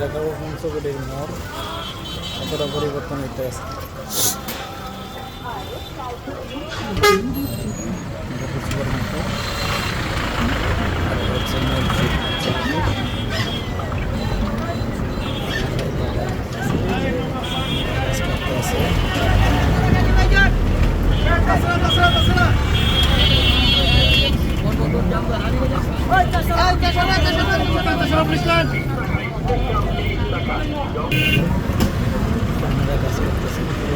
দেখাবো পঞ্চকোটির মোড় কতটা পরিবর্তন হইতে আছে এটা বুঝবার মতো। আর এটা হচ্ছে মসজিদ। রাস্তাতে আছে। আপনারা কাজ করতেছেন প্রয়োজন মানুষের ভিতরে এমন দুইটা গুণ সৃষ্টি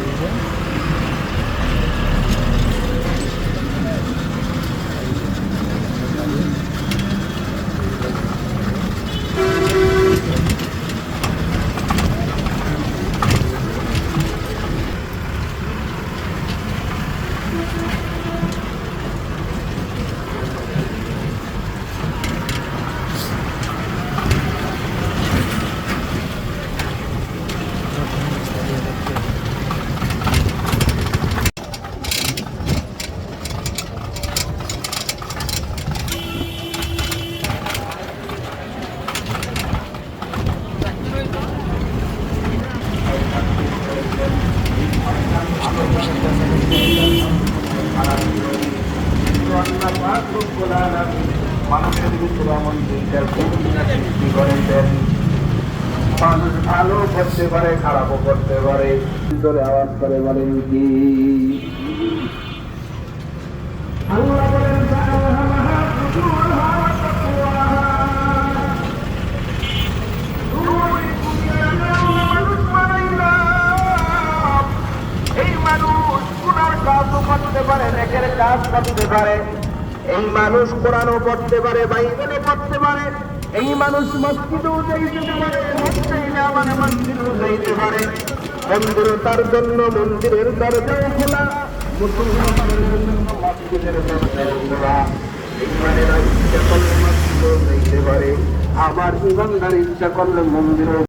করে দেন মানুষ ভালো করতে পারে খারাপও করতে পারে ভিতরে আওয়াজ করে বলেন কি পারে নেকের কাজ করতে পারে। এই মানুষ কোরআনও পড়তে পারে পড়তে পারে। এই মানুষ মসজিদেও যাইতে পারে মানে মসজিদেও যাইতে পারে। মন্দিরও তার জন্য মন্দিরের খোলা মুসলমানের জন্য মসজিদের খোলা। ইচ্ছা করলে ইমানদার ইচ্ছা করলে মন্দিরও